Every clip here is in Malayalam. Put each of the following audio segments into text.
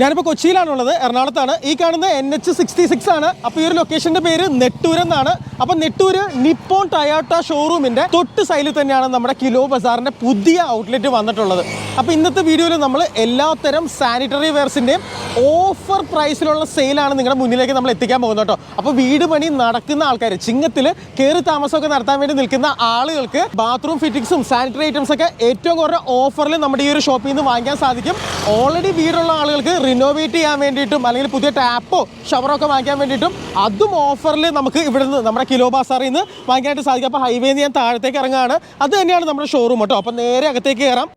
ഞാനിപ്പോൾ കൊച്ചിയിലാണുള്ളത് എറണാകുളത്താണ്. ഈ കാണുന്ന എൻ എച്ച് സിക്സ്റ്റി സിക്സ് ആണ്. അപ്പോൾ ഈ ഒരു ലൊക്കേഷന്റെ പേര് നെട്ടൂർ എന്നാണ്. അപ്പോൾ നെട്ടൂര് നിപ്പോൺ ടയാട്ട ഷോറൂമിന്റെ തൊട്ട് സൈഡിൽ തന്നെയാണ് നമ്മുടെ കിലോ ബസാറിന്റെ പുതിയ ഔട്ട്ലെറ്റ് വന്നിട്ടുള്ളത്. അപ്പോൾ ഇന്നത്തെ വീഡിയോയിൽ നമ്മൾ എല്ലാത്തരം സാനിറ്ററി വെയർസിന്റെയും ഓഫർ പ്രൈസിലുള്ള സെയിലാണ് നിങ്ങളുടെ മുന്നിലേക്ക് നമ്മൾ എത്തിക്കാൻ പോകുന്നത് കേട്ടോ. അപ്പോൾ വീട് പണി നടക്കുന്ന ആൾക്കാർ ചിങ്ങത്തിൽ കയറി താമസമൊക്കെ നടത്താൻ വേണ്ടി നിൽക്കുന്ന ആളുകൾക്ക് ബാത്റൂം ഫിറ്റിങ്സും സാനിറ്ററി ഐറ്റംസ് ഒക്കെ ഏറ്റവും കുറഞ്ഞ ഓഫറിൽ നമ്മുടെ ഈ ഒരു ഷോപ്പിൽ നിന്ന് വാങ്ങിക്കാൻ സാധിക്കും. ഓൾറെഡി വീടുള്ള ആളുകൾക്ക് റിനോവേറ്റ് ചെയ്യാൻ വേണ്ടിയിട്ടും അല്ലെങ്കിൽ പുതിയ ടാപ്പോ ഷവറോ ഒക്കെ വാങ്ങിക്കാൻ വേണ്ടിയിട്ടും അതും ഓഫറിൽ നമുക്ക് ഇവിടെ നിന്ന് നമ്മുടെ കിലോ ബാസാറിൽ നിന്ന് വാങ്ങിക്കാനായിട്ട് സാധിക്കും. അപ്പോൾ ഹൈവേന്ന് ഞാൻ താഴത്തേക്ക് ഇറങ്ങുകയാണ്. അത് തന്നെയാണ് നമ്മുടെ ഷോറൂം കേട്ടോ അപ്പോൾ നേരെ അകത്തേക്ക് കയറാം.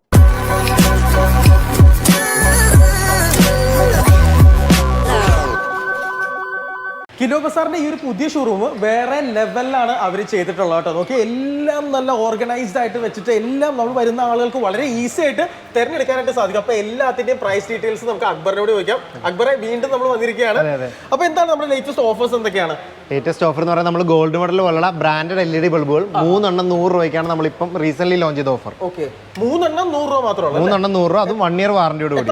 കിലോ ബസാറിന്റെ ഈ ഒരു പുതിയ ഷോറൂം വേറെ ലെവലിലാണ് അവർ ചെയ്തിട്ടുള്ളത് കേട്ടോ. നോക്കി എല്ലാം നല്ല ഓർഗനൈസ്ഡ് ആയിട്ട് വെച്ചിട്ട് എല്ലാം നമ്മൾ വരുന്ന ആളുകൾക്ക് വളരെ ഈസി ആയിട്ട് തിരഞ്ഞെടുക്കാനായിട്ട് സാധിക്കും. അപ്പൊ എല്ലാത്തിന്റെയും പ്രൈസ് ഡീറ്റെയിൽസ് നമുക്ക് അക്ബറിനോട് ചോദിക്കാം. അക്ബറെ വീണ്ടും നമ്മൾ വന്നിരിക്കുകയാണ്. അപ്പൊ എന്താണ് നമ്മുടെ ലേറ്റസ്റ്റ് ഓഫേഴ്സ് എന്തൊക്കെയാണ്? ലേറ്റസ്റ്റ് ഓഫർ എന്ന് പറയുന്നത് നമ്മൾ ഗോൾഡ് മെഡൽ പോലുള്ള ബ്രാൻഡഡ് എൽ ഇ ഡി ബൾബുകൾ മൂന്നെണ്ണം നൂറ് രൂപയ്ക്കാണ് നമ്മൾ നമ്മളിപ്പം റീസെന്റ് ലോഞ്ച് ചെയ്ത ഓഫർ ഓക്കെ. മൂന്നെണ്ണം നൂറ് രൂപ മാത്രമേ മൂന്നെണ്ണം നൂറ് രൂപ അതും വൺ ഇയർ വാറന്റിയോട് കൂടി.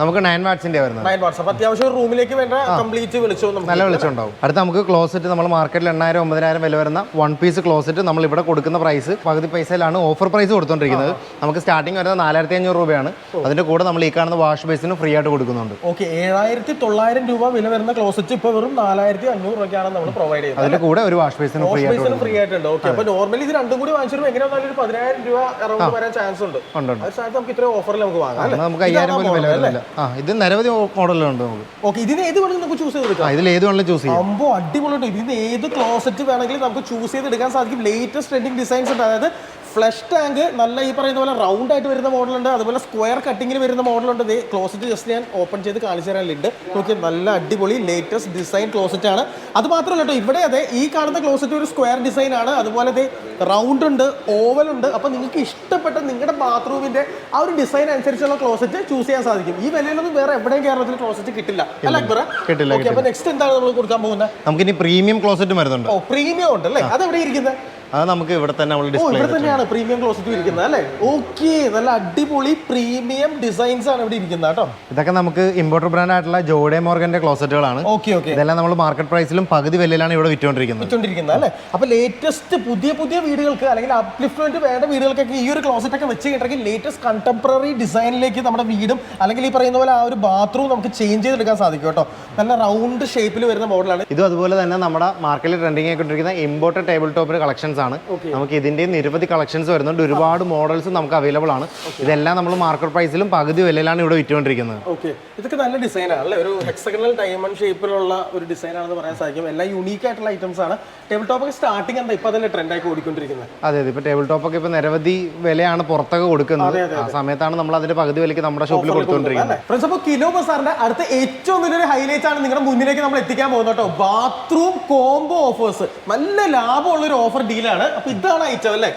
നമുക്ക് നയൻ വാട്സിന്റെ വരുന്നത്. നയൻ വാട്സ് അത്യാവശ്യം റൂമിലേക്ക് വേണ്ട കംപ്ലീറ്റ് വിളിച്ചോ നല്ല വെളിച്ചം ഉണ്ടാവും. അടുത്ത നമുക്ക് ക്ലോസറ്റ് നമ്മൾ മാർക്കറ്റിൽ എണ്ണായിരം ഒമ്പതിനായിരം വില വരുന്ന വൺ പീസ് ക്ലോസറ്റ് നമ്മൾ ഇവിടെ കൊടുക്കുന്ന പ്രൈസ് പകുതി പൈസയിലാണ് ഓഫർ പ്രൈസ് കൊടുത്തോണ്ടിരിക്കുന്നത്. നമുക്ക് സ്റ്റാർട്ടിംഗ് വരുന്നത് നാലായിരത്തി അഞ്ഞൂറ് രൂപയാണ് അതിന്റെ കൂടെ നമ്മൾ ഈ കാണുന്ന വാഷ് ബേസിന് ഫ്രീ ആയിട്ട് കൊടുക്കുന്നുണ്ട്. ഓക്കെ ഏഴായിരത്തി തൊള്ളായിരം രൂപ വില വരുന്ന ക്ലോസറ്റ് ഇപ്പൊ വെറും നാലായിരത്തി അഞ്ഞൂറ് രൂപയ്ക്കാണ് നമ്മൾ പ്രൊവൈഡ് ചെയ്യുന്നത്. അതിന്റെ കൂടെ ഒരു വാഷ് ബേസിന് ഫ്രീ ആയിട്ട് ഫ്രീ ആയിട്ടുണ്ട്. ഓക്കെ അപ്പൊ നോർമലി ഇത് രണ്ടും കൂടി വാങ്ങിച്ചിട്ട് എങ്ങനെ വന്നാലും ഒരു പതിനായിരം രൂപ അറൗണ്ട് വരാൻ ചാൻസ് ഉണ്ട്. ഉണ്ട്. സ്ഥാനത്ത് നമുക്ക് ഇത്രയും ഓഫറിൽ നമുക്ക് വാങ്ങാം നമുക്ക് അയ്യായിരം പോലും വില വരുന്നില്ല. ആ ഇത് നിരവധി മോഡലുണ്ട് നമുക്ക്. ഓക്കെ ഇതിന് ഏത് വേണമെങ്കിലും നമുക്ക് ചൂസ് ചെയ്ത് ഇതിൽ ഏത് വേണമെങ്കിലും ചൂസ് ചെയ്യാം. അമ്പോ അടിപൊളി ഇത് ഏത് ക്ലോസറ്റ് വേണമെങ്കിലും നമുക്ക് ചൂസ് ചെയ്ത് എടുക്കാൻ സാധിക്കും. ലേറ്റസ്റ്റ് ട്രെൻഡിങ് ഡിസൈൻസ് ഉണ്ട്. അതായത് ഫ്ലഷ് ടാങ്ക് നല്ല ഈ പറയുന്ന പോലെ റൗണ്ട് ആയിട്ട് വരുന്ന മോഡലുണ്ട്. അതുപോലെ സ്ക്വയർ കട്ടിങ്ങിൽ വരുന്ന മോഡലുണ്ട്. ഇത് ക്ലോസറ്റ് ജസ്റ്റ് ഞാൻ ഓപ്പൺ ചെയ്ത് കാണിച്ചു തരാനുണ്ട് നോക്കി നല്ല അടിപൊളി ലേറ്റസ്റ്റ് ഡിസൈൻ ക്ലോസറ്റ് ആണ്. അത് മാത്രമല്ല കേട്ടോ ഇവിടെ അതെ ഈ കാണുന്ന ക്ലോസറ്റ് ഒരു സ്ക്വയർ ഡിസൈൻ ആണ്. അതുപോലെ ഇത് റൗണ്ട് ഉണ്ട് ഓവൽ ഉണ്ട്. അപ്പോൾ നിങ്ങൾക്ക് ഇഷ്ടപ്പെട്ട നിങ്ങളുടെ ബാത്റൂമിന്റെ ആ ഒരു ഡിസൈൻ അനുസരിച്ചുള്ള ക്ലോസറ്റ് ചൂസ് ചെയ്യാൻ സാധിക്കും. ഈ വിലയിലൊന്നും വേറെ എവിടെയും കേരളത്തിൽ ക്ലോസറ്റ് കിട്ടില്ല. അല്ല അക്ബറ? കിട്ടില്ല, അപ്പോൾ നെക്സ്റ്റ് എന്താണ് നമ്മൾ കൊടുക്കാൻ പോകുന്നത്? നമുക്കിനി പ്രീമിയം ക്ലോസറ്റ് വരുന്നുണ്ട് ഓ പ്രീമിയം ഉണ്ട് അല്ലേ അതെവിടെ ഇരിക്കുന്നത് അത് നമുക്ക് ഇവിടെ തന്നെ നമ്മൾ ഡിസ്പ്ലേ ഇവിടെ തന്നെയാണ് പ്രീമിയം ക്ലോസറ്റ് ഇരിക്കുന്നത് അല്ലേ? ഓക്കെ നല്ല അടിപൊളി പ്രീമിയം ഡിസൈൻസ് ആണ് ഇവിടെ ഇരിക്കുന്നത് കേട്ടോ. ഇതൊക്കെ നമുക്ക് ഇമ്പോർട്ടർ ബ്രാൻഡ് ആയിട്ടുള്ള ജോഡെ മോർഗന്റെ ക്ലോസറ്റുകളാണ് ഓക്കെ ഓക്കെ. ഇതെല്ലാം നമ്മൾ മാർക്കറ്റ് പ്രൈസിലും പകുതി വിലയിലാണ് ഇവിടെ വിറ്റുകൊണ്ടിരിക്കുന്നത്. വിറ്റുകൊണ്ടിരിക്കുന്നത് അല്ലേ? അപ്പൊ ലേറ്റസ്റ്റ് പുതിയ പുതിയ വീടുകൾക്ക് അല്ലെങ്കിൽ അപ്ലിഫ്റ്റ്മെന്റ് വേണ്ട വീടുകൾക്കൊക്കെ ഈ ഒരു ക്ലോസറ്റ് ഒക്കെ വെച്ച് കേട്ടെങ്കിൽ ലേറ്റസ്റ്റ് കണ്ടംപററി ഡിസൈനിലേക്ക് നമ്മുടെ വീടും അല്ലെങ്കിൽ ഈ പറയുന്ന പോലെ ആ ഒരു ബാത്റൂം നമുക്ക് ചേഞ്ച് ചെയ്തെടുക്കാൻ സാധിക്കും കേട്ടോ. നല്ല റൗണ്ട് ഷേപ്പിൽ വരുന്ന മോഡലാണ് ഇതും അതുപോലെ തന്നെ നമ്മുടെ മാർക്കറ്റിൽ ട്രെൻഡിങ് ആയിക്കൊണ്ടിരിക്കുന്ന ഇമ്പോർട്ടഡ് ടേബിൾ ടോപ്പ് കളക്ഷൻസ് ആണ് നമുക്ക് ഇതിന്റെ നിരവധി കളക്ഷൻസ് വരുന്നുണ്ട്. ഒരുപാട് മോഡൽസ് നമുക്ക് അവൈലബിൾ ആണ് ഇതെല്ലാം നമ്മൾ മാർക്കറ്റ് പ്രൈസിലും പകുതി വിലയിലാണ് ഇവിടെ വിറ്റുകൊണ്ടിരിക്കുന്നത്. ഓക്കെ ഇതൊക്കെ നല്ല ഡിസൈനാണ് അല്ലേ? ഒരു ഹെക്സഗണൽ ഡയമണ്ട് ഷേപ്പിലുള്ള ഒരു ഡിസൈൻ ആണെന്ന് പറയാൻ സാധിക്കും. എല്ലാം യൂണീക്ക് ആയിട്ടുള്ള ഐറ്റംസ് ആണ്. ടേബിൾ ടോപ്പ് സ്റ്റാർട്ടിംഗ് എന്താ? ഇപ്പൊ അതല്ലേ ട്രെൻഡ് ആയി ഓടിക്കൊണ്ടിരിക്കുന്നത്. അതെ അതെ. ഇപ്പൊ ടേബിൾ ടോപ്പ് ഒക്കെ ഇപ്പൊ നിരവധി വിലയാണ് പുറത്തൊക്കെ കൊടുക്കുന്നത്. ആ സമയത്താണ് നമ്മൾ അതിന്റെ പകുതി വിലയ്ക്ക് നമ്മുടെ ഷോപ്പിൽ കൊടുത്തുകൊണ്ടിരിക്കുന്നത് ഫ്രണ്ട്സ് അപ്പോൾ കിലോ ബസാറിന്റെ അടുത്ത ഏറ്റവും വലിയൊരു ഹൈലൈറ്റ് ആണ് നിങ്ങളുടെ മുന്നിലേക്ക് നമ്മൾ എത്തിക്കാൻ പോകുന്നത് കേട്ടോ. ബാത്റൂം കോംബോ ഓഫേഴ്സ് നല്ല ലാഭമുള്ള ഒരു ഓഫർ ഡീലാണ് അപ്പൊ ഇതാണ് ഐറ്റം അല്ലേ?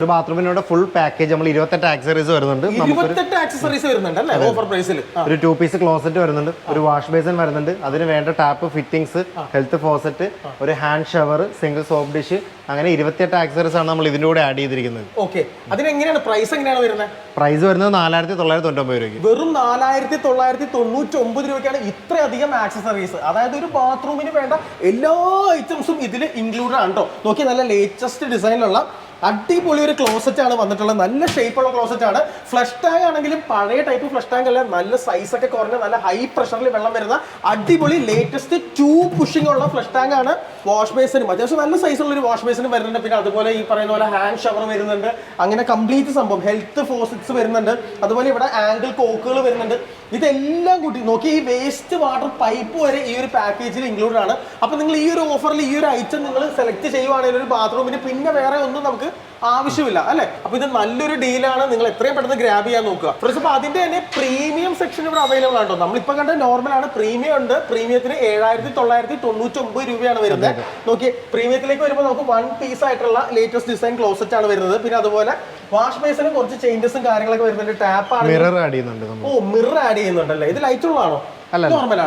ഒരു ബാത്റൂമിനോട് ഫുൾ പാക്കേജ് നമ്മൾ ഇരുപത്തെട്ട് ആക്സറീസ് വരുന്നുണ്ട്. ഇരുപത്തെട്ട് ആക്സസറീസ് വരുന്നുണ്ട് അല്ലേ? ഓഫർ പ്രൈസിൽ ഒരു ടു പീസ് ക്ലോസറ്റ് വരുന്നുണ്ട്. ഒരു വാഷ് ബേസിൻ വരുന്നുണ്ട്. അതിന് വേണ്ട ടാപ്പ് ഫിറ്റിംഗ്സ് ഹെൽത്ത് ഫോസറ്റ് ഒരു hand shower single soap dish അങ്ങനെ ഇരുപത്തിയെട്ട് ആക്സറീസ് ആണ് നമ്മൾ ഇതിന്റെ കൂടെ ആഡ് ചെയ്തിരിക്കുന്നത്. ഓക്കെ അതിനെങ്ങനെയാണ് പ്രൈസ് എങ്ങനെയാണ് വരുന്നത്? പ്രൈസ് വരുന്നത് നാലായിരത്തി തൊള്ളായിരത്തി തൊണ്ണൂറ്റൊമ്പത് രൂപയ്ക്ക്. വെറും നാലായിരത്തി തൊള്ളായിരത്തി തൊണ്ണൂറ്റി ഒമ്പത് രൂപയ്ക്കാണ് ഇത്രയധികം ആക്സസറീസ് അതായത് ഒരു ബാത്റൂമിന് വേണ്ട എല്ലാ ഐറ്റംസും ഇതിൽ ഇൻക്ലൂഡഡ് ആണ് കേട്ടോ നോക്കി നല്ല ലേറ്റസ്റ്റ് ഡിസൈനിലുള്ള അടിപൊളി ഒരു ക്ലോസറ്റ് ആണ് വന്നിട്ടുള്ളത്. നല്ല ഷേപ്പുള്ള ക്ലോസറ്റ് ആണ്. ഫ്ലഷ് ടാങ്ക് ആണെങ്കിലും പഴയ ടൈപ്പ് ഫ്ലഷ് ടാങ്ക് അല്ല. നല്ല സൈസ് ഒക്കെ കുറഞ്ഞ നല്ല ഹൈ പ്രഷറിൽ വെള്ളം വരുന്ന അടിപൊളി ലേറ്റസ്റ്റ് ടൂ പുഷിംഗ് ഉള്ള ഫ്ലഷ് ടാങ്ക് ആണ് വാഷ് ബേസിനും അത്യാവശ്യം നല്ല സൈസ് ഉള്ള ഒരു വാഷ് ബേസിനും വരുന്നുണ്ട്. പിന്നെ അതുപോലെ ഈ പറയുന്ന പോലെ ഹാൻഡ് ഷവർ വരുന്നുണ്ട്. അങ്ങനെ കംപ്ലീറ്റ് സംഭവം. ഹെൽത്ത് ഫോസിറ്റ്സ് വരുന്നുണ്ട്. അതുപോലെ ഇവിടെ ആംഗിൾ കോക്കുകൾ വരുന്നുണ്ട്. ഇതെല്ലാം കൂട്ടി നോക്കി ഈ വേസ്റ്റ് വാട്ടർ പൈപ്പ് വരെ ഈ ഒരു പാക്കേജിൽ ഇൻക്ലൂഡഡ് ആണ്. അപ്പൊ നിങ്ങൾ ഈ ഒരു ഓഫറിൽ ഈ ഒരു ഐറ്റം നിങ്ങൾ സെലക്ട് ചെയ്യുവാണെങ്കിൽ ഒരു ബാത്റൂമിന് പിന്നെ വേറെ ഒന്നും നമുക്ക് ആവശ്യമില്ല അല്ലെ? അപ്പൊ ഇത് നല്ലൊരു ഡീലാണ് നിങ്ങൾ എത്രയും പെട്ടെന്ന് ഗ്രാബ് ചെയ്യാൻ നോക്കുക. ഫ്രണ്ട്സ് അപ്പൊ അതിന്റെ തന്നെ പ്രീമിയം സെക്ഷൻ ഇവിടെ അവൈലബിൾ ആണ് നമ്മളിപ്പോ കണ്ട നോർമൽ ആണ്. പ്രീമിയം ഉണ്ട്. പ്രീമിയത്തിന് ഏഴായിരത്തി തൊള്ളായിരത്തി തൊണ്ണൂറ്റി ഒമ്പത് രൂപയാണ് വരുന്നത് നോക്കി പ്രീമിയത്തിലേക്ക് വരുമ്പോൾ നമുക്ക് വൺ പീസ് ആയിട്ടുള്ള ലേറ്റസ്റ്റ് ഡിസൈൻ ക്ലോസറ്റ് ആണ് വരുന്നത്. പിന്നെ അതുപോലെ വാഷ് ബേസിന് കുറച്ച് ചേഞ്ചസും കാര്യങ്ങളൊക്കെ വരുന്നുണ്ട്. ടാപ്പ് ആണ് മിറർ ആഡ് ചെയ്യുന്നുണ്ട് ഓ മിറർ ആഡ് ചെയ്യുന്നുണ്ടല്ലേ? ഇത് ലൈറ്റ് ഉള്ളതാണോ? അല്ല, നോർമൽ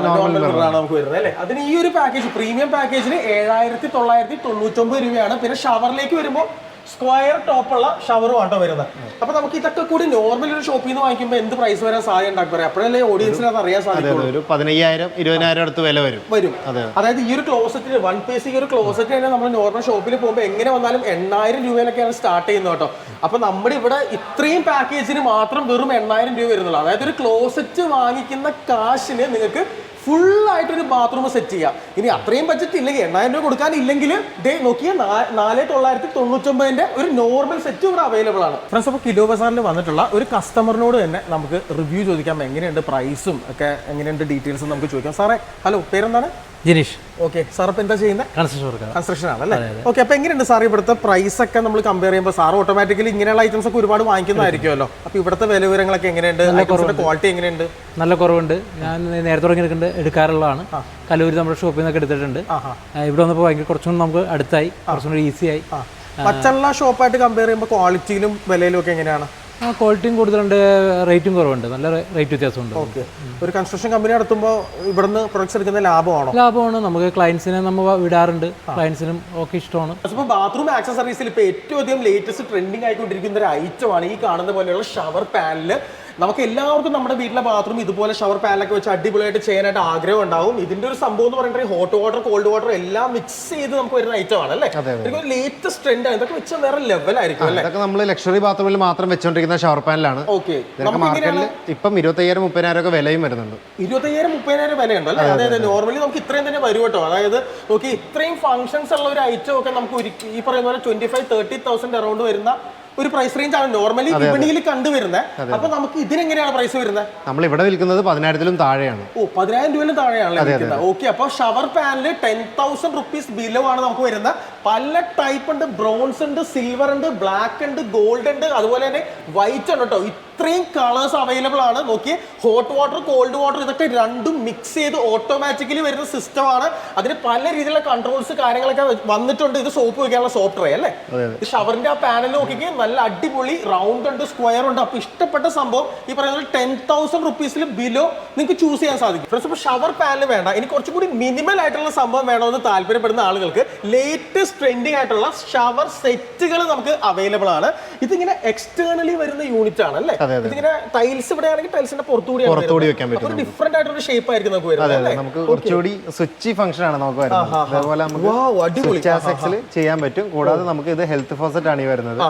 മിറർ നമുക്ക് വരുന്നത് അല്ലേ? അതിന് ഈ ഒരു പാക്കേജ് പ്രീമിയം പാക്കേജിന് ഏഴായിരത്തി തൊള്ളായിരത്തി തൊണ്ണൂറ്റൊമ്പത് രൂപയാണ്. പിന്നെ ഷവറിലേക്ക് വരുമ്പോൾ സ്ക്വയർ ടോപ്പുള്ള ഷവറും ആട്ടോ വരുന്നത്. അപ്പൊ നമുക്ക് ഇതൊക്കെ കൂടി നോർമൽ ഒരു ഷോപ്പിൽ നിന്ന് വാങ്ങിക്കുമ്പോൾ എന്ത് പ്രൈസ് വരാൻ സാധ്യത ഉണ്ടാക്കി പറയാം? അപ്പോഴല്ലേ ഓഡിയൻസിന് അത് അറിയാൻ സാധിക്കും ഒരു പതിനയ്യായിരം ഇരുപതിനായിരം അടുത്ത് വില വരും. വരും. അതായത് ഈ ഒരു ക്ലോസറ്റിന് വൺ പീസ് ഈ ഒരു ക്ലോസറ്റ് തന്നെ നമ്മൾ നോർമൽ ഷോപ്പിൽ പോകുമ്പോൾ എങ്ങനെ വന്നാലും എണ്ണായിരം രൂപയിലൊക്കെയാണ് സ്റ്റാർട്ട് ചെയ്യുന്നത് കേട്ടോ. അപ്പൊ നമ്മുടെ ഇവിടെ ഇത്രയും പാക്കേജിന് മാത്രം വെറും എണ്ണായിരം രൂപ വരുന്നുള്ളൂ. അതായത് ഒരു ക്ലോസറ്റ് വാങ്ങിക്കുന്ന കാശിന് നിങ്ങൾക്ക് ഫുൾ ആയിട്ടൊരു ബാത്റൂം സെറ്റ് ചെയ്യാം. ഇനി അത്രയും ബഡ്ജറ്റ് ഇല്ലെങ്കിൽ എണ്ണായിരം രൂപ കൊടുക്കാനില്ലെങ്കിൽ ദേ നോക്കിയ നാല് തൊള്ളായിരത്തി തൊണ്ണൂറ്റൊമ്പതിന്റെ ഒരു നോർമൽ സെറ്റ് ഇവിടെ അവൈലബിൾ ആണ്. ഫ്രണ്ട്സ് അപ്പോൾ കിലോ ബസാറിൽ വന്നിട്ടുള്ള ഒരു കസ്റ്റമറിനോട് തന്നെ നമുക്ക് റിവ്യൂ ചോദിക്കാം. എങ്ങനെയുണ്ട് പ്രൈസും ഒക്കെ എങ്ങനെയുണ്ട് ഡീറ്റെയിൽസും നമുക്ക് ചോദിക്കാം. സാറേ ഹലോ പേരെന്താണ്? ജിനീഷ്. ഓക്കെ സാർ ഇപ്പൊ എന്താ ചെയ്യുന്നത് കൺസ്ട്രക്ഷൻ വർക്കാണ് കൺസ്ട്രക്ഷൻ ആണല്ലേ ഓക്കെ അപ്പൊ എങ്ങനെയുണ്ട് സാർ ഇവിടുത്തെ പ്രൈസ് ഒക്കെ നമ്മൾ കമ്പയർ ചെയ്യുമ്പോൾ സാർ ഓട്ടോമാറ്റിക്കലി ഇങ്ങനെയുള്ള ഐറ്റംസ് ഒക്കെ ഒരുപാട് വാങ്ങിക്കുന്നതായിരിക്കുമല്ലോ. അപ്പൊ ഇവിടുത്തെ വില വിവരങ്ങളൊക്കെ എങ്ങനെയുണ്ട്? ക്വാളിറ്റി എങ്ങനെയുണ്ട്? നല്ല കുറവുണ്ട്. ഞാൻ നേരത്തെ തുടങ്ങി എടുക്കാറുള്ളതാണ്. കലൂർ നമ്മുടെ ഷോപ്പിൽ നിന്നൊക്കെ എടുത്തിട്ടുണ്ട്. ഇവിടെ വന്നപ്പോൾ ഭയങ്കര കുറച്ചും നമുക്ക് അടുത്തായി. കുറച്ചും കൂടി ഈസി ആയി. മറ്റുള്ള ഷോപ്പായിട്ട് കമ്പയർ ചെയ്യുമ്പോൾ ക്വാളിറ്റിയിലും വിലയിലും ഒക്കെ എങ്ങനെയാണ്? ആ, ക്വാളിറ്റിയും കൂടുതലുണ്ട് റേറ്റും കുറവുണ്ട്. നല്ല റേറ്റ് വ്യത്യാസമുണ്ട്. ഓക്കെ ഒരു കൺസ്ട്രക്ഷൻ കമ്പനി നടത്തുമ്പോൾ ഇവിടുന്ന് പ്രൊഡക്ട്സ് എടുക്കുന്ന ലാഭമാണോ? ലാഭമാണ്. നമുക്ക് ക്ലയൻസിനെ നമ്മൾ വിടാറുണ്ട്. ക്ലയൻസിനും ഒക്കെ ഇഷ്ടമാണ്. അപ്പോൾ ബാത്റൂം ആക്സസറീസിൽ ഇപ്പോൾ ഏറ്റവും അധികം ലേറ്റസ്റ്റ് ട്രെൻഡിങ് ആയിക്കൊണ്ടിരിക്കുന്ന ഒരു ഐറ്റമാണ് ഈ കാണുന്ന പോലെയുള്ള ഷവർ പാനൽ നമുക്ക് എല്ലാവർക്കും നമ്മുടെ വീട്ടിലെ ബാത്റൂം ഇതുപോലെ ഷവർ പാനലൊക്കെ വെച്ച് അടിപൊളിയായിട്ട് ചെയ്യാനായിട്ട് ആഗ്രഹം ഉണ്ടാവും. ഇതിന്റെ ഒരു സംഭവം എന്ന് പറയുന്നത് ഹോട്ട് വാട്ടർ കോൾഡ് വാട്ടർ എല്ലാം മിക്സ് ചെയ്ത് നമുക്ക് വരുന്ന ഐറ്റം ആണ് അല്ലേ? ലേറ്റസ്റ്റ് ട്രെൻഡ് ആണ്. ഇതൊക്കെ വെച്ചാൽ വേറെ ലെവലായിരിക്കും അല്ലേ? നമ്മൾ ലക്ഷറി ബാത്റൂമിൽ മാത്രം വെച്ചോണ്ടിരിക്കുന്ന ഷവർ പാനലാണ് ഓക്കെ മാർക്കറ്റിൽ ഇപ്പം ഇരുപത്തയ്യായിരം മുപ്പതിനായിരം ഒക്കെ വിലയും വരുന്നുണ്ട്. ഇരുപത്തയ്യായിരം മുപ്പതിനായിരം വിലയുണ്ട് അല്ലേ? അതായത് അതെ. നോർമലി നമുക്ക് ഇത്രയും തന്നെ വരും കേട്ടോ. അതായത് നോക്കി ഇത്രയും ഫംഗ്ഷൻസ് ഉള്ള ഒരു ഐറ്റം ഒക്കെ നമുക്ക് ഈ പറയുന്ന പോലെ twenty five thirty thousand around വരുന്ന ഒരു പ്രൈസ് റേഞ്ച് ആണ് നോർമലി വിപണിയിൽ കണ്ടുവരുന്നത്. അപ്പൊ നമുക്ക് ഇതിനെങ്ങനെയാണ് പ്രൈസ് വരുന്നത്? നമ്മൾ ഇവിടെ വിൽക്കുന്നത് പതിനായിരത്തിലും താഴെയാണ്. ഓ പതിനായിരം രൂപയിലും താഴെയാണ് ഓക്കെ അപ്പൊ ഷവർ പാനിൽ ടെൻ തൗസൻഡ് റുപ്പീസ് ബിലോ ആണ് നമുക്ക് വരുന്നത്. പല ടൈപ്പ് ഉണ്ട്. ബ്രോൺസ് ഉണ്ട് സിൽവർ ഉണ്ട് ബ്ലാക്ക് ഉണ്ട് ഗോൾഡ് ഉണ്ട്. അതുപോലെ തന്നെ വൈറ്റ് ഉണ്ട് കേട്ടോ. ഇത്രയും കളേഴ്സ് അവൈലബിൾ ആണ്. നോക്കി ഹോട്ട് വാട്ടർ കോൾഡ് വാട്ടർ ഇതൊക്കെ രണ്ടും മിക്സ് ചെയ്ത് ഓട്ടോമാറ്റിക്കലി വരുന്ന സിസ്റ്റം ആണ്. അതിന് പല രീതിയിലുള്ള കൺട്രോൾസ് കാര്യങ്ങളൊക്കെ വന്നിട്ടുണ്ട്. ഇത് സോപ്പ് വെക്കാനുള്ള ട്രേ അല്ലേ? ഷവറിന്റെ ആ പാനൽ നോക്കിക്ക് നല്ല അടിപൊളി റൗണ്ട് ഉണ്ട് സ്ക്വയർ ഉണ്ട്. അപ്പൊ ഇഷ്ടപ്പെട്ട സംഭവം ഈ പറയുന്നത് ടെൻ തൗസൻഡ് റുപ്പീസിൽ ബിലോ നിങ്ങൾക്ക് ചൂസ് ചെയ്യാൻ സാധിക്കും. ഫ്രണ്ട്സ് ഇപ്പോൾ ഷവർ പാനൽ വേണ്ട. ഇനി കുറച്ചും കൂടി മിനിമൽ ആയിട്ടുള്ള സംഭവം വേണമെന്ന് താല്പര്യപ്പെടുന്ന ആളുകൾക്ക് ലേറ്റസ്റ്റ് ട്രെൻഡിങ് ആയിട്ടുള്ള ഷവർ സെറ്റുകൾ നമുക്ക് അവൈലബിൾ ആണ്. ഇതിങ്ങനെ എക്സ്റ്റേണലി വരുന്ന യൂണിറ്റ് ആണ് അല്ലേ? ഇതിങ്ങനെ ടൈൽസ് ഇവിടെ ആണെങ്കിൽ ടൈൽസിന്റെ പുറത്തുകൂടി പുറത്തുകൂടി വെക്കാൻ പറ്റും ഡിഫറെന്റ് ആയിട്ടുള്ള ഷേപ്പ് ആയിരിക്കും നമുക്ക് വരുന്നത് നമുക്ക് കുറച്ചുകൂടി സ്വിച്ച് ഫംഗ്ഷൻ ആണ് നമുക്ക് വരുന്നത്. അതേപോലെ നമുക്ക് ചെയ്യാൻ പറ്റും. കൂടാതെ നമുക്ക് ഇത് ഹെൽത്ത് ഫോസറ്റ് ആണ് ഈ വരുന്നത്.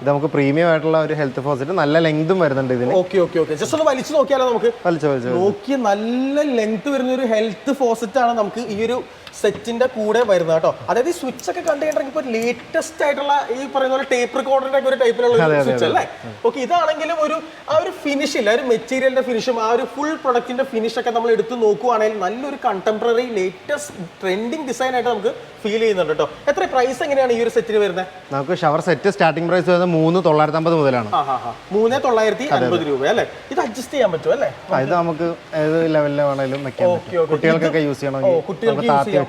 ഇത് നമുക്ക് പ്രീമിയം ആയിട്ടുള്ള ഒരു ഹെൽത്ത് ഫോസറ്റ് നല്ല ലെങ്തും വരുന്നുണ്ട് ഇതിന്. ഓക്കെ ഓക്കെ ഓക്കെ ജസ്റ്റ് ഒന്ന് വലിച്ചു നോക്കിയാലോ നമുക്ക്? വലിച്ചു വലിച്ചു നോക്കി നല്ല ലെങ്ത് വരുന്ന ഒരു ഹെൽത്ത് ഫോസറ്റ് ആണ് നമുക്ക് ഈ ഒരു സെറ്റിന്റെ കൂടെ വരുന്നത് കേട്ടോ. അതായത് ഈ സ്വിച്ച് ഒക്കെ കണ്ടു ഇപ്പോൾ ലേറ്റസ്റ്റ് ആയിട്ടുള്ള ഈ പറയുന്ന പോലെ ടേപ്പ് റെക്കോർഡിന്റെ ഒക്കെ ഒരു ടൈപ്പിലുള്ള സ്വിച്ച് അല്ലേ? ഓക്കെ ഇതാണെങ്കിലും ഒരു ആ ഒരു ഫിനിഷ് ഇല്ല. ഒരു മെറ്റീരിയലിന്റെ ഫിനിഷും ആ ഒരു ഫുൾ പ്രൊഡക്റ്റിന്റെ ഫിനിഷ് ഒക്കെ നമ്മൾ എടുത്ത് നോക്കുവാണെങ്കിൽ നല്ലൊരു കണ്ടംപററി ലേറ്റസ്റ്റ് ട്രെൻഡിങ് ഡിസൈൻ ആയിട്ട് നമുക്ക് ഫീൽ ചെയ്യുന്നുണ്ട് കേട്ടോ. എത്ര പ്രൈസ് എങ്ങനെയാണ് ഈ ഒരു സെറ്റിന് വരുന്നത്? നമുക്ക് ഷവർ സെറ്റ് സ്റ്റാർട്ടിംഗ് പ്രൈസ് വരുന്നത് മൂന്ന് തൊള്ളായിരത്തി അമ്പത് മുതലാണ് മൂന്ന് തൊള്ളായിരത്തി അമ്പത് രൂപ അല്ലേ? ഇത് അഡ്ജസ്റ്റ് ചെയ്യാൻ പറ്റും അല്ലേ? ഇത് നമുക്ക് ഏത് ലെവലിൽ വേണമെങ്കിലും കുട്ടികൾക്കൊക്കെ യൂസ് ചെയ്യണമെങ്കിൽ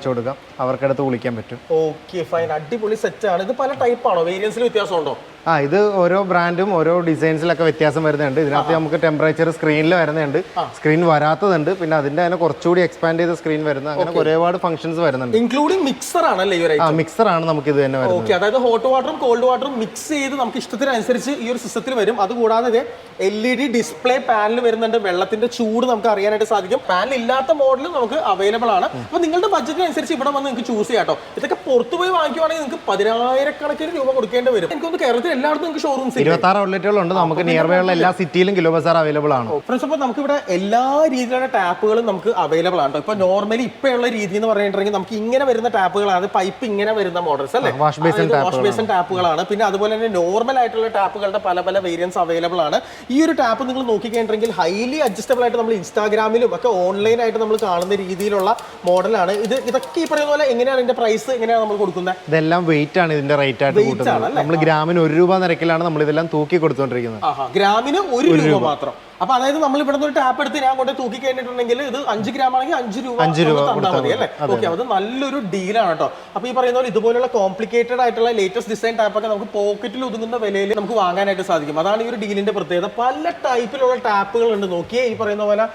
വെച്ച് കൊടുക്കാം. അവർക്കടുത്ത് വിളിക്കാൻ പറ്റും. ഓക്കെ ഫൈൻ അടിപൊളി സെറ്റ് ആണ്. ഇത് പല ടൈപ്പ് ആണോ? വേരിയൻസിൽ വ്യത്യാസമുണ്ടോ? ആ ഇത് ഓരോ ബ്രാൻഡും ഓരോ ഡിസൈൻസിലൊക്കെ വ്യത്യാസം വരുന്നുണ്ട്. ഇതിനകത്ത് നമുക്ക് ടെമ്പറേച്ചർ സ്ക്രീനിൽ വരുന്നുണ്ട്. സ്ക്രീൻ വരാത്തതുണ്ട്. പിന്നെ അതിന്റെ തന്നെ കുറച്ചുകൂടി എക്സ്പാൻഡ് ചെയ്ത സ്ക്രീൻ വരുന്ന. അങ്ങനെ ഒരുപാട് ഫംഗ്ഷൻസ് വരുന്നുണ്ട്. ഇൻക്ലൂഡിംഗ് മിക്സർ ആണല്ലേ ആ മിക്സർ ആണ് നമുക്ക് ഇത് തന്നെ വരുന്നത്. ഓക്കെ അതായത് ഹോട്ട് വാട്ടറും കോൾഡ് വാട്ടറും മിക്സ് ചെയ്ത് നമുക്ക് ഇഷ്ടത്തിനനുസരിച്ച് ഈ ഒരു സിസ്റ്റത്തിൽ വരും. അതുകൂടാതെ L E D display panel വരുന്നുണ്ട്. വെള്ളത്തിന്റെ ചൂട് നമുക്ക് അറിയാനായിട്ട് സാധിക്കും. പാനൽ ഇല്ലാത്ത മോഡലും നമുക്ക് അവൈലബിൾ ആണ്. അപ്പൊ നിങ്ങളുടെ ബഡ്ജറ്റിനനുസരിച്ച് ഇവിടെ വന്ന് നിങ്ങൾക്ക് ചൂസ് ചെയ്യാം കേട്ടോ ഇതൊക്കെ പുറത്തുപോയി വാങ്ങിക്കുവാണെങ്കിൽ നിങ്ങൾക്ക് പതിനായിരക്കണക്കിന് രൂപ കൊടുക്കേണ്ടി വരും. എനിക്കൊന്ന് കേരളത്തിൽ എല്ലായിടത്തും നമുക്ക് ഷോറൂംസ് ഇരുപത്തി ആറ് ഔട്ട്ലെറ്റുകളുണ്ട് നമുക്ക് നിയർ ബൈ ഉള്ള എല്ലാ സിറ്റിയിലും കിലോ ബസാർ അവൈലബിൾ ആണ്. ഫ്രണ്ട്സ് അപ്പോൾ നമുക്ക് ഇവിടെ എല്ലാ രീതിയിലുള്ള ടാപ്പുകളും നമുക്ക് അവൈലബിൾ ആണ് ഇപ്പൊ നോർമലി ഇപ്പോഴുള്ള രീതി എന്ന് പറഞ്ഞിട്ടുണ്ടെങ്കിൽ നമുക്ക് ഇങ്ങനെ വരുന്ന ടാപ്പുകളാണ്. പൈപ്പ് ഇങ്ങനെ വരുന്ന മോഡൽസ് അല്ലേ? വാഷ് basin വാഷ് ബേസിൻ ടാപ്പുകളാണ്. പിന്നെ അതുപോലെ തന്നെ നോർമൽ ആയിട്ടുള്ള ടാപ്പുകളുടെ പല പല വേരിയൻസ് അവൈലബിൾ ആണ്. ഈ ഒരു ടാപ്പ് നിങ്ങൾ നോക്കിക്കഴിഞ്ഞിട്ടുണ്ടെങ്കിൽ ഹൈലി അഡ്ജസ്റ്റബിൾ ആയിട്ട് നമ്മൾ ഇൻസ്റ്റാഗ്രാമിലും ഒക്കെ ഓൺലൈൻ ആയിട്ട് നമ്മൾ കാണുന്ന രീതിയിലുള്ള മോഡലാണ് ഇത് ഇതൊക്കെ ഈ പറയുന്ന പോലെ എങ്ങനെയാണ് ഇതിന്റെ പ്രൈസ് എങ്ങനെയാണ് നമ്മൾ കൊടുക്കുന്നത്? ഇതെല്ലാം വെയിറ്റ് ആണ് ഇതിന്റെ റേറ്റ് ആയിട്ട് കൂട്ടുന്നത്. നമ്മൾ ഗ്രാമിന് ഒരു രൂപ നിരക്കിലാണ് നമ്മൾ ഇതെല്ലാം തൂക്കി കൊടുത്തുകൊണ്ടിരിക്കുന്നത് ഗ്രാമിന് ഒരു രൂപ. മാത്രം. അപ്പൊ അതായത് നമ്മൾ ഇവിടെ ഒരു ടാപ്പ് എടുത്ത് ഞാൻ കൊണ്ട് തൂക്കി കഴിഞ്ഞിട്ടുണ്ടെങ്കിൽ ഇത് അഞ്ച് ഗ്രാം ആണെങ്കിൽ അഞ്ച് രൂപ അഞ്ച് രൂപ തന്നാൽ മതി അല്ലേ? ഓക്കെ അത്. നല്ലൊരു ഡീലാണ് കേട്ടോ. അപ്പൊ ഈ പറയുന്ന പോലെ ഇതുപോലുള്ള കോംപ്ലിക്കേറ്റഡ് ആയിട്ടുള്ള ലേറ്റസ്റ്റ് ഡിസൈൻ ടാപ്പ് ഒക്കെ നമുക്ക് പോക്കറ്റിൽ ഒതുങ്ങുന്ന വിലയിൽ നമുക്ക് വാങ്ങാനായിട്ട് സാധിക്കും. അതാണ് ഈ ഒരു ഡീലിന്റെ പ്രത്യേകത. പല ടൈപ്പിലുള്ള ടാപ്പുകൾ ഉണ്ട്. നോക്കിയേ ഈ പറയുന്ന പോലെ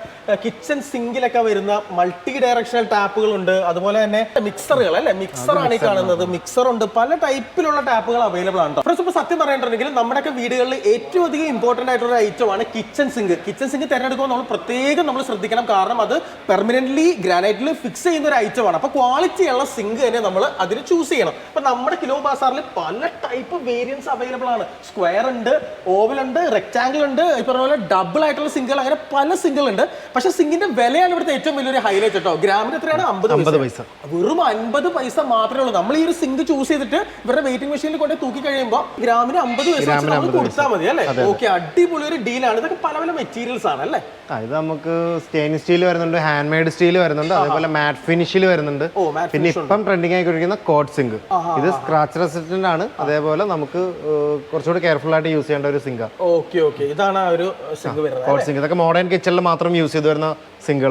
കിച്ചൺ സിങ്കിലൊക്കെ വരുന്ന മൾട്ടി ഡയറക്ഷണൽ ടാപ്പുകൾ ഉണ്ട്. അതുപോലെ തന്നെ മിക്സറുകൾ അല്ലെ? മിക്സർ ആണ് ഈ കാണുന്നത്. മിക്സർ ഉണ്ട്. പല ടൈപ്പിലുള്ള ടാപ്പുകൾ അവൈലബിൾ ആണ് ഫ്രണ്ട്സ് ഇപ്പൊ സത്യം പറഞ്ഞിട്ടുണ്ടെങ്കിൽ നമ്മുടെയൊക്കെ വീടുകളിൽ ഏറ്റവും അധികം ഇമ്പോർട്ടന്റ് ആയിട്ടുള്ള ഐറ്റം ആണ് കിച്ചൺ സിങ്ക് കിച്ചൺ സിങ്ക് തിരഞ്ഞെടുക്കുമ്പോൾ നമ്മൾ പ്രത്യേകം നമ്മൾ ശ്രദ്ധിക്കണം. കാരണം അത് പെർമനന്റ്ലി ഗ്രാനൈറ്റിൽ ഫിക്സ് ചെയ്യുന്ന ഒരു ഐറ്റമാണ് ആണ്. അപ്പൊ ക്വാളിറ്റി ഉള്ള സിങ്ക് തന്നെ നമ്മൾ അതിന് ചൂസ് ചെയ്യണം. അപ്പൊ നമ്മുടെ കിലോ ബാസാറിൽ പല ടൈപ്പ് വേരിയൻസ് അവൈലബിൾ ആണ്. സ്ക്വയർ ഉണ്ട് ഓവൽ ഉണ്ട് റെക്ടാംഗിൾ ഉണ്ട്. ഈ പറഞ്ഞ പോലെ ഡബിൾ ആയിട്ടുള്ള സിങ്കുകൾ അങ്ങനെ പല സിങ്കുകൾ ഉണ്ട്. പക്ഷെ സിങ്കിന്റെ വിലയാണ് ഇവിടുത്തെ ഏറ്റവും വലിയൊരു ഹൈലൈറ്റ് കേട്ടോ ഗ്രാമിന് എത്രയാണ്? അമ്പത് പൈസ. വെറും അമ്പത് പൈസ മാത്രമേ ഉള്ളൂ. നമ്മൾ ഈ ഒരു സിങ്ക് ചൂസ് ചെയ്തിട്ട് ഇവരുടെ വെയിറ്റിംഗ് മെഷീനിൽ കൊണ്ട് തൂക്കി കഴിയുമ്പോൾ ഗ്രാമിന് അമ്പത് പൈസ കൊടുത്താൽ മതി അല്ലേ? ഓക്കെ അടിപൊളി ഒരു ഡീലാണ് ഇതൊക്കെ പല പല മെറ്റീരിയൽസ് ആണ് അല്ലേ? ഇത് നമുക്ക് സ്റ്റെയിൻലെസ് സ്റ്റീൽ വരുന്നുണ്ട് ഹാൻഡ് മെയ്ഡ് സ്റ്റീൽ വരുന്നുണ്ട് അതേപോലെ മാറ്റ് ഫിനിഷിൽ വരുന്നുണ്ട്. പിന്നെ ഇപ്പം ട്രെൻഡിങ് ആയിക്കൊണ്ടിരിക്കുന്ന കോഡ് സിങ്ക് ഇത് സ്ക്രാച്ച് റെസിസ്റ്റന്റ് ആണ്. അതേപോലെ നമുക്ക് കുറച്ചുകൂടി കെയർഫുൾ ആയിട്ട് യൂസ് ചെയ്യേണ്ട ഒരു സിങ്കാണ് ഓക്കെ ഓക്കെ. ഇതാണ് ഒരു സിങ്ക് വരുന്നത് കോഡ് സിങ്ക് ഇതൊക്കെ മോഡേൺ കിച്ചണിൽ മാത്രം യൂസ് ചെയ്ത് വരുന്ന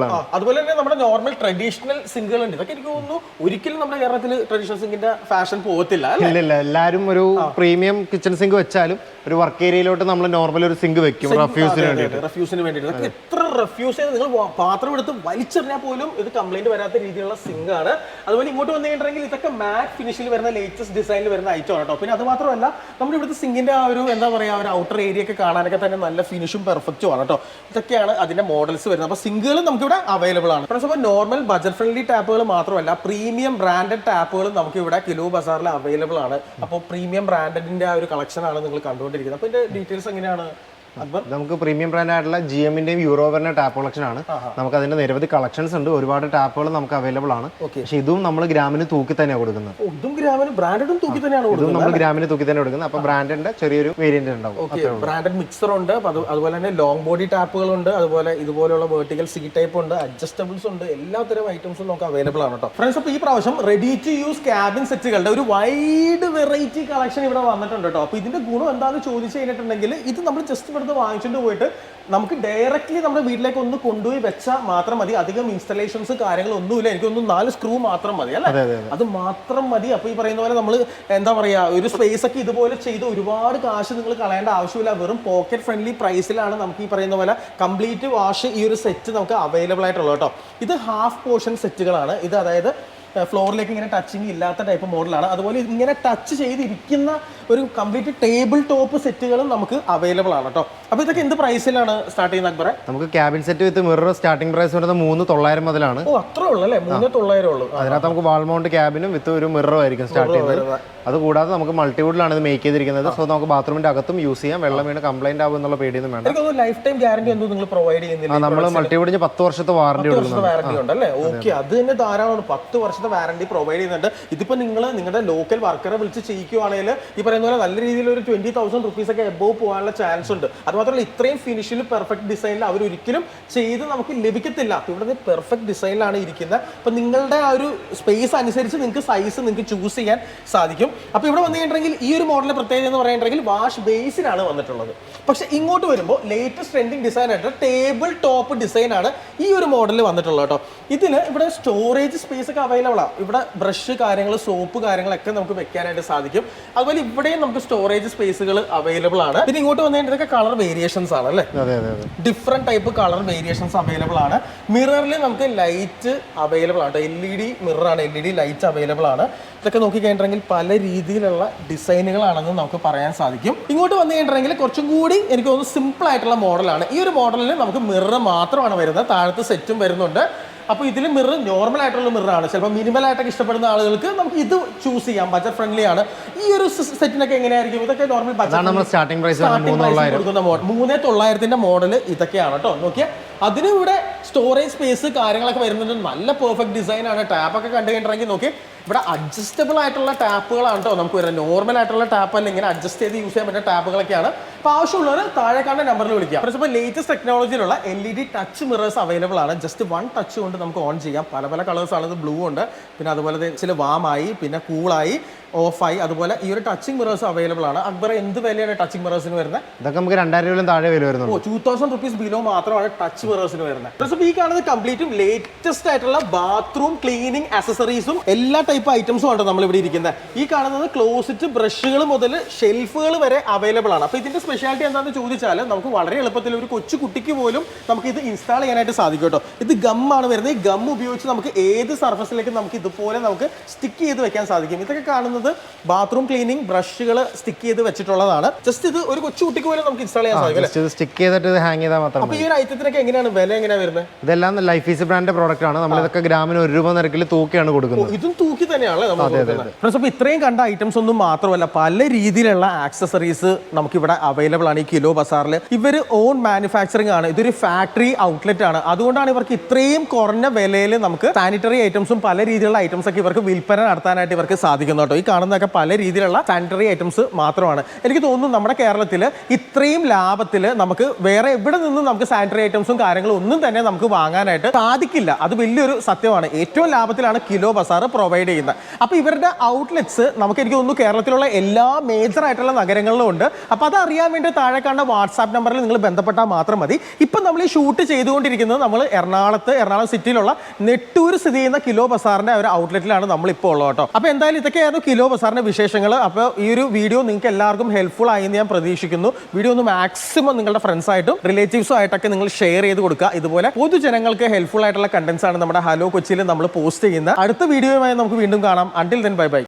ആ, അതുപോലെ തന്നെ നമ്മുടെ നോർമൽ ട്രഡീഷണൽ സിംഗിൾ ഉണ്ട്. ഇതൊക്കെ എനിക്ക് തോന്നുന്നു ഒരിക്കലും നമ്മുടെ കേരളത്തിൽ ട്രഡീഷണൽ സിംഗിന്റെ ഫാഷൻ പോകത്തില്ല ഇല്ല ഇല്ല എല്ലാവരും ഒരു പ്രീമിയം കിച്ചൺ സിങ്ക് വെച്ചാലും ഒരു വർക്ക് ഏരിയയിലോട്ട് നമ്മൾ നോർമൽ ഒരു സിങ്ക് വെക്കും റഫ്യൂസിന് വേണ്ടിട്ട് റഫ്യൂസിന് വേണ്ടിയിട്ട്. എത്ര റഫ്യൂസ് ചെയ്ത് നിങ്ങൾ പാത്രം എടുത്ത് വലിച്ചെറിഞ്ഞാൽ പോലും ഇത് കംപ്ലൈന്റ് വരാത്ത രീതിയിലുള്ള സിങ്ക് ആണ്. അതുപോലെ ഇങ്ങോട്ട് വന്നു കഴിഞ്ഞിട്ടുണ്ടെങ്കിൽ ഇതൊക്കെ മാറ്റ് ഫിനിഷിൽ വരുന്ന ലേറ്റസ്റ്റ് ഡിസൈനിൽ വരുന്ന ഐറ്റം ആണ് കേട്ടോ പിന്നെ അത് മാത്രമല്ല നമ്മുടെ ഇവിടുത്തെ സിങ്കിന്റെ ആ ഒരു എന്താ പറയാ ഒരു ഔട്ടർ ഏരിയ ഒക്കെ കാണാനൊക്കെ തന്നെ നല്ല ഫിനിഷും പെർഫെക്റ്റും ആണ് കേട്ടോ ഇതൊക്കെയാണ് അതിന്റെ മോഡൽസ് വരുന്നത്. അപ്പോൾ സിങ്കുകൾ നമുക്ക് ഇവിടെ അവൈലബിൾ ആണ്. ഫ്രണ്ട്സ് അപ്പോൾ നോർമൽ ബജറ്റ് ഫ്രണ്ട്ലി ടാപ്പുകൾ മാത്രമല്ല പ്രീമിയം ബ്രാൻഡഡ് ടാപ്പുകളും നമുക്ക് ഇവിടെ കിലോ ബസാറിൽ അവൈലബിൾ ആണ്. അപ്പോൾ പ്രീമിയം ബ്രാൻഡഡിന്റെ ആ ഒരു കളക്ഷൻ ആണ് നിങ്ങൾ കണ്ടുകൊണ്ടിരിക്കുന്നത്. അപ്പോൾ ഇതിന്റെ ഡീറ്റെയിൽസ് എങ്ങനെയാണ്? ഇത് നമുക്ക് പ്രീമിയം ബ്രാൻഡ് ആയിട്ടുള്ള ജി എമ്മിന്റെയും യൂറോവറിന്റെ ടാപ്പ് കളക്ഷൻ ആണ്. നമുക്ക് അതിന്റെ നിരവധി കളക്ഷൻസ് ഉണ്ട്. ഒരുപാട് ടാപ്പുകൾ നമുക്ക് അവൈലബിൾ ആണ്. പക്ഷേ ഇതും നമ്മൾ ഗ്രാമിന് തൂക്കി തന്നെയാണ് കൊടുക്കുന്നത്. ബ്രാൻഡും ഇതും ഗ്രാമിന് ബ്രാൻഡഡും തൂക്കി തന്നെയാണ് ഇതും കൊടുക്കുന്നത് നമ്മൾ ഗ്രാമിന് തൂക്കി തന്നെ കൊടുക്കുന്നത്. അപ്പൊ ബ്രാൻഡിന്റെ ചെറിയൊരു വേരിയന്റ് ഉണ്ടാവും. ബ്രാൻഡഡ് മിക്സർ ഉണ്ട്. അതുപോലെ തന്നെ ലോങ് ബോഡി ടാപ്പുകൾ ഉണ്ട്. അതുപോലെ ഇതുപോലെയുള്ള വേർട്ടിക്കൽ സി ടൈപ്പ് ഉണ്ട്. അഡ്ജസ്റ്റബിൾസ് ഉണ്ട്. എല്ലാത്തരം ഐറ്റംസും നമുക്ക് അവൈലബിൾ ആണ് കേട്ടോ. ഫ്രണ്ട്സ് അപ്പോൾ ഈ പ്രാവശ്യം റെഡി ടു യൂസ് ക്യാബിൻ സെറ്റുകളുടെ ഒരു വൈഡ് വെറൈറ്റി കളക്ഷൻ ഇവിടെ വന്നിട്ടുണ്ട് കേട്ടോ. അപ്പോൾ ഇതിന്റെ ഗുണം എന്താണെന്ന് ചോദിച്ചു കഴിഞ്ഞിട്ടുണ്ടെങ്കിൽ ഇത് നമ്മൾ ജസ്റ്റ് ഇവിടുന്ന് വാങ്ങിച്ചിട്ട് പോയിട്ട് നമുക്ക് ഡയറക്റ്റ്ലി നമ്മുടെ വീട്ടിലേക്ക് ഒന്ന് കൊണ്ടുപോയി വെച്ചാൽ മാത്രം മതി. അധികം ഇൻസ്റ്റലേഷൻസ് കാര്യങ്ങളൊന്നുമില്ല. എനിക്കൊന്ന് നാല് സ്ക്രൂ മാത്രം മതി അല്ലേ? അതെ മാത്രം മതി. അപ്പൊ ഈ പറയുന്ന പോലെ നമ്മൾ എന്താ പറയാ ഒരു സ്പേസ് ഒക്കെ ഇതുപോലെ ചെയ്ത് ഒരുപാട് കാശ് നിങ്ങൾ കളയേണ്ട ആവശ്യമില്ല. വെറും പോക്കറ്റ് ഫ്രണ്ട്ലി പ്രൈസിലാണ് നമുക്ക് ഈ പറയുന്ന പോലെ കംപ്ലീറ്റ് വാഷ് ഈ ഒരു സെറ്റ് നമുക്ക് അവൈലബിൾ ആയിട്ടുള്ളത് കേട്ടോ. ഇത് ഹാഫ് പോർഷൻ സെറ്റുകളാണ് ഇത് അതായത് ഫ്ലോറിലേക്ക് ഇങ്ങനെ ടച്ചിങ് ഇല്ലാത്ത ടൈപ്പ് മോഡലാണ് അതുപോലെ ഇങ്ങനെ ടച്ച് ചെയ്തിരിക്കുന്ന ഒരു കംപ്ലീറ്റ് ടേബിൾ ടോപ്പ് സെറ്റുകളും നമുക്ക് അവൈലബിൾ ആണ് കേട്ടോ അപ്പോൾ ഇതൊക്കെ എന്ത് പ്രൈസിലാണ് സ്റ്റാർട്ട് ചെയ്യുന്ന അക്ബറെ? നമുക്ക് cabin set with mirror starting price വരുന്നത് മൂന്ന് തൊള്ളായിരം മുതലാണ്. ഓ അത്രേ ഉള്ളൂ അല്ലേ? മൂന്ന് തൊള്ളായിരം ഉള്ളൂ. അതിനകത്ത് നമുക്ക് വാൾ മൗണ്ട് ക്യാബിനും വിത്ത് ഒരു മിററും ആയിരിക്കും സ്റ്റാർട്ട് ചെയ്യുന്നത്. അത് കൂടാതെ നമുക്ക് മൾട്ടിവുഡിലാണ് ഇത് മേക്ക് ചെയ്തിരിക്കുന്നത്. സോ നമുക്ക് ബാത്റൂമിന്റെ അകത്തും യൂസ് ചെയ്യാം. വെള്ളം വീണ് കംപ്ലൈന്റ് ആവും എന്നുള്ള പേടിയൊന്നും വേണ്ട. ലൈഫ് ടൈം ഗ്യാരണ്ടി എന്തോ നിങ്ങൾ പ്രൊവൈഡ് ചെയ്യുന്നില്ല നമ്മൾ മൾട്ടിവുഡിന് പത്ത് വർഷത്തെ വാറണ്ടി കൊടുക്കുന്നുണ്ട്. ഓക്കെ അത് തന്നെ ധാരാളമാണ്. പത്ത് വർഷത്തെ വാറണ്ടി പ്രൊവൈഡ് ചെയ്യുന്നുണ്ട്. ഇതിപ്പോൾ നിങ്ങൾ നിങ്ങളുടെ ലോക്കൽ വർക്കറെ വിളിച്ച് ചെയ്യിക്കുവാണെങ്കിൽ ഈ പറയുന്ന പോലെ നല്ല രീതിയിൽ ഒരു ട്വന്റി തൗസൻഡ് റുപ്പീസ് ഒക്കെ എബോവ് പോകാനുള്ള ചാൻസ് ഉണ്ട്. അതുമാത്രമല്ല ഇത്രയും ഫിനിഷിൽ പെർഫെക്റ്റ് ഡിസൈനിൽ അവർ ഒരിക്കലും ചെയ്ത് നമുക്ക് ലഭിക്കത്തില്ല. ഇവിടെ പെർഫെക്റ്റ് ഡിസൈനിലാണ് ഇരിക്കുന്നത് അപ്പം നിങ്ങളുടെ ആ ഒരു സ്പേസ് അനുസരിച്ച് നിങ്ങൾക്ക് സൈസ് നിങ്ങൾക്ക് ചൂസ് ചെയ്യാൻ സാധിക്കും. അപ്പോൾ ഇവിടെ വന്നു കഴിഞ്ഞിട്ടുണ്ടെങ്കിൽ ഈ ഒരു മോഡലിന്റെ പ്രത്യേകത എന്ന് പറയുന്നുണ്ടെങ്കിൽ വാഷ് ബേസിലാണ് വന്നിട്ടുള്ളത്. പക്ഷേ ഇങ്ങോട്ട് വരുമ്പോൾ ലേറ്റസ്റ്റ് ട്രെൻഡിങ് ഡിസൈൻ ആയിട്ട് ടേബിൾ ടോപ്പ് ഡിസൈനാണ് ഈ ഒരു മോഡലിൽ വന്നിട്ടുള്ളത് കേട്ടോ. ഇതിന് ഇവിടെ സ്റ്റോറേജ് സ്പേസ് ഒക്കെ അവൈലബിൾ ആണ് ഇവിടെ ബ്രഷ് കാര്യങ്ങൾ സോപ്പ് കാര്യങ്ങളൊക്കെ നമുക്ക് വെക്കാനായിട്ട് സാധിക്കും. അതുപോലെ ഇവിടെയും നമുക്ക് സ്റ്റോറേജ് സ്പേസുകൾ അവൈലബിൾ ആണ്. പിന്നെ ഇങ്ങോട്ട് വന്നു കഴിഞ്ഞാൽ കളർ വേരിയേഷൻസ് ആണ് അല്ലേ? Different type colour variations available ആണ്. മിററിൽ നമുക്ക് ലൈറ്റ് അവൈലബിൾ ആണ്. L E D മിററാണ് L E D light available ആണ്. ഇതൊക്കെ നോക്കി കഴിഞ്ഞിട്ടുണ്ടെങ്കിൽ പല രീതിയിലുള്ള ഡിസൈനുകളാണെന്ന് നമുക്ക് പറയാൻ സാധിക്കും. ഇങ്ങോട്ട് വന്നു കഴിഞ്ഞിട്ടുണ്ടെങ്കിൽ കുറച്ചും കൂടി എനിക്ക് തോന്നുന്നു സിമ്പിൾ ആയിട്ടുള്ള മോഡലാണ് ഈ ഒരു മോഡലിൽ നമുക്ക് മിറർ മാത്രമാണ് വരുന്നത്. താഴത്ത് സെറ്റും വരുന്നുണ്ട്. അപ്പോൾ ഇതിൽ മിറർ നോർമൽ ആയിട്ടുള്ള മിററാണ് ചിലപ്പോൾ മിനിമൽ ആയിട്ടൊക്കെ ഇഷ്ടപ്പെടുന്ന ആളുകൾക്ക് നമുക്ക് ഇത് ചൂസ് ചെയ്യാം. ബജറ്റ് ഫ്രണ്ട്ലി ആണ്. ഈ ഒരു സെറ്റിനൊക്കെ എങ്ങനെയായിരിക്കും? ഇതൊക്കെ നോർമൽ നമ്മൾ സ്റ്റാർട്ടിംഗ് പ്രൈസ് കൊടുക്കുന്ന മൂന്ന് തൊള്ളായിരത്തിന്റെ മോഡൽ ഇതൊക്കെയാണ് കേട്ടോ നോക്കിയാൽ അതിനും ഇവിടെ സ്റ്റോറേജ് സ്പേസ് കാര്യങ്ങളൊക്കെ വരുന്നുണ്ട്. നല്ല പെർഫെക്റ്റ് ഡിസൈൻ ആണ്. ടാപ്പ് ഒക്കെ കണ്ടു കഴിഞ്ഞിട്ടുണ്ടെങ്കിൽ നോക്കി ഇവിടെ അഡ്ജസ്റ്റബിൾ ആയിട്ടുള്ള ടാപ്പുകളാണ് കേട്ടോ നമുക്ക് വരുന്നത് നോർമൽ ആയിട്ടുള്ള ടാപ്പ് അല്ല ഇങ്ങനെ അഡ്ജസ്റ്റ് ചെയ്ത് യൂസ് ചെയ്യാൻ പറ്റുന്ന ടാപ്പുകളൊക്കെയാണ് അപ്പോൾ ആവശ്യമുള്ളവർ താഴെ കാണുന്ന നമ്പറിൽ വിളിക്കുക ഇപ്പോൾ latest ടെക്നോളജിയിലുള്ള L E D touch mirrors available ആണ്. ജസ്റ്റ് വൺ ടച്ച് കൊണ്ട് നമുക്ക് ഓൺ ചെയ്യാം. പല പല കളേഴ്സ് ആണ്. ഇത് ബ്ലൂ ഉണ്ട്. പിന്നെ അതുപോലെ ചില വാമായി പിന്നെ കൂളായി ഓഫായി അതുപോലെ ഈ ഒരു ടച്ചിങ് മിറേഴ്സ് അവൈലബിൾ ആണ്. അക്ബർ എന്ത് വിലയാണ് ടച്ചിങ് മിറേഴ്സിന് വരുന്നത്? ഇതൊക്കെ നമുക്ക് രണ്ടായിരം രൂപയിലും താഴെ വില വരുന്നത് ഓ ടൂ തൗസൻഡ് റുപ്പീസ് ബിലോ മാത്രമാണ് ടച്ച് മിറേഴ്സിന് വരുന്നത്. അപ്പോൾ ഈ കാണുന്നത് കംപ്ലീറ്റും ലേറ്റസ്റ്റ് ആയിട്ടുള്ള ബാത്റൂം ക്ലീനിങ് അസസറീസും എല്ലാ ടൈപ്പ് ഐറ്റംസും ആണ് നമ്മൾ ഇവിടെ ഇരിക്കുന്നത് ഈ കാണുന്നത് ക്ലോസറ്റ് ബ്രഷുകൾ മുതൽ ഷെൽഫുകൾ വരെ അവൈലബിൾ ആണ്. അപ്പോൾ ഇതിന്റെ സ്പെഷ്യാലിറ്റി എന്താണെന്ന് ചോദിച്ചാൽ നമുക്ക് വളരെ എളുപ്പത്തിൽ ഒരു കൊച്ചു കുട്ടിക്ക് പോലും നമുക്ക് ഇത് ഇൻസ്റ്റാൾ ചെയ്യാനായിട്ട് സാധിക്കും കേട്ടോ. ഇത് ഗം ആണ് വരുന്നത്. ഈ ഗം ഉപയോഗിച്ച് നമുക്ക് ഏത് സർഫസിലേക്ക് നമുക്ക് ഇതുപോലെ നമുക്ക് സ്റ്റിക്ക് ചെയ്ത് വെക്കാൻ സാധിക്കും. ഇതൊക്കെ കാണുന്നത് ബാത്റൂം ക്ലീനിങ് ബ്രഷുകൾ സ്റ്റിക്ക് ചെയ്ത് വെച്ചിട്ടുള്ളതാണ്. ജസ്റ്റ് ഇത് ഒരു കൊച്ചു കുട്ടിക്ക് പോലും നമുക്ക് ഇൻസ്റ്റാൾ ചെയ്യാൻ സാധിക്കും സ്റ്റിക്ക് ചെയ്തിട്ട് ഹാങ് ചെയ്താൽ മാത്രം അപ്പൊ ഈ ഒരു ഐറ്റത്തിനൊക്കെ എങ്ങനെയാണ് വില എങ്ങനെയാണ് വരുന്നത്? ഇതെല്ലാം ലൈഫ് ഈസ് ബ്രാൻഡിന്റെ പ്രോഡക്റ്റ് ആണ്. നമ്മൾ ഇതൊക്കെ ഗ്രാമിന് ഒരു രൂപ നിരക്കിൽ തൂക്കിയാണ് കൊടുക്കുന്നത്. ഇതും തൂക്കി തന്നെയാണ് നമ്മൾ കൊടുക്കുന്നത്? ഫ്രണ്ട്സ് അപ്പോൾ ഇത്രയും കണ്ട ഐറ്റംസ് ഒന്നും മാത്രമല്ല പല രീതിയിലുള്ള ആക്സസറീസ് നമുക്ക് ഇവിടെ അവൈലബിൾ ആണ് ഈ കിലോ ബസാറിൽ ഇവർ ഓൺ മാനുഫാക്ചറിങ് ആണ്. ഇതൊരു ഫാക്ടറി ഔട്ട്ലെറ്റ് ആണ്. അതുകൊണ്ടാണ് ഇവർക്ക് ഇത്രയും കുറഞ്ഞ വിലയിൽ നമുക്ക് സാനിറ്ററി ഐറ്റംസും പല രീതിയിലുള്ള ഐറ്റംസ് ഒക്കെ ഇവർക്ക് വിൽപ്പന നടത്താനായിട്ട് ഇവർക്ക് സാധിക്കുന്നു കേട്ടോ. ഈ കാണുന്നതൊക്കെ പല രീതിയിലുള്ള സാനിറ്ററി ഐറ്റംസ് മാത്രമാണ്. എനിക്ക് തോന്നുന്നു നമ്മുടെ കേരളത്തിൽ ഇത്രയും ലാഭത്തിൽ നമുക്ക് വേറെ എവിടെ നിന്നും നമുക്ക് സാനിറ്ററി ഐറ്റംസും കാര്യങ്ങളും ഒന്നും തന്നെ നമുക്ക് വാങ്ങാനായിട്ട് സാധിക്കില്ല. അത് വലിയൊരു സത്യമാണ്. ഏറ്റവും ലാഭത്തിലാണ് കിലോ ബസാർ പ്രൊവൈഡ് ചെയ്യുന്നത്. അപ്പോൾ ഇവരുടെ ഔട്ട്ലെറ്റ്സ് നമുക്ക് എനിക്ക് തോന്നുന്നു കേരളത്തിലുള്ള എല്ലാ മേജർ ആയിട്ടുള്ള നഗരങ്ങളിലും ഉണ്ട്. അപ്പോൾ അത് അറിയാൻ വേണ്ടി താഴെ കാണുന്ന വാട്സാപ്പ് നമ്പറിൽ നിങ്ങൾ ബന്ധപ്പെട്ടാൽ മാത്രം മതി. ഇപ്പം നമ്മൾ ഈ ഷൂട്ട് ചെയ്തുകൊണ്ടിരിക്കുന്നത് നമ്മൾ എറണാകുളത്ത് എറണാകുളം സിറ്റിയിലുള്ള നെട്ടൂർ സ്ഥിതി ചെയ്യുന്ന കിലോ ബസാറിന്റെ ഒരു ഔട്ട്ലെറ്റിലാണ് നമ്മൾ ഇപ്പോൾ ഉള്ളത് കേട്ടോ. അപ്പോൾ എന്തായാലും ഇതൊക്കെയായിരുന്നു കിലോ ബസാറിന്റെ വിശേഷങ്ങൾ. അപ്പോൾ ഈ ഒരു വീഡിയോ നിങ്ങൾക്ക് എല്ലാവർക്കും ഹെൽപ്ഫുൾ ആയി എന്ന് ഞാൻ പ്രതീക്ഷിക്കുന്നു. വീഡിയോ ഒന്ന് മാക്സിമം നിങ്ങളുടെ ഫ്രണ്ട്സായിട്ടും റിലേറ്റീവ്സും ആയിട്ടൊക്കെ നിങ്ങൾ ഷെയർ ചെയ്ത് കൊടുക്കുക. ഇതുപോലെ പൊതുജനങ്ങൾക്ക് ഹെൽപ്ഫുൾ ആയിട്ടുള്ള കണ്ടന്റ്സ് ആണ് നമ്മുടെ ഹലോ കൊച്ചിയിൽ നമ്മൾ പോസ്റ്റ് ചെയ്യുന്ന അടുത്ത വീഡിയോയുമായി നമുക്ക് വീണ്ടും കാണാം. Until then bye bye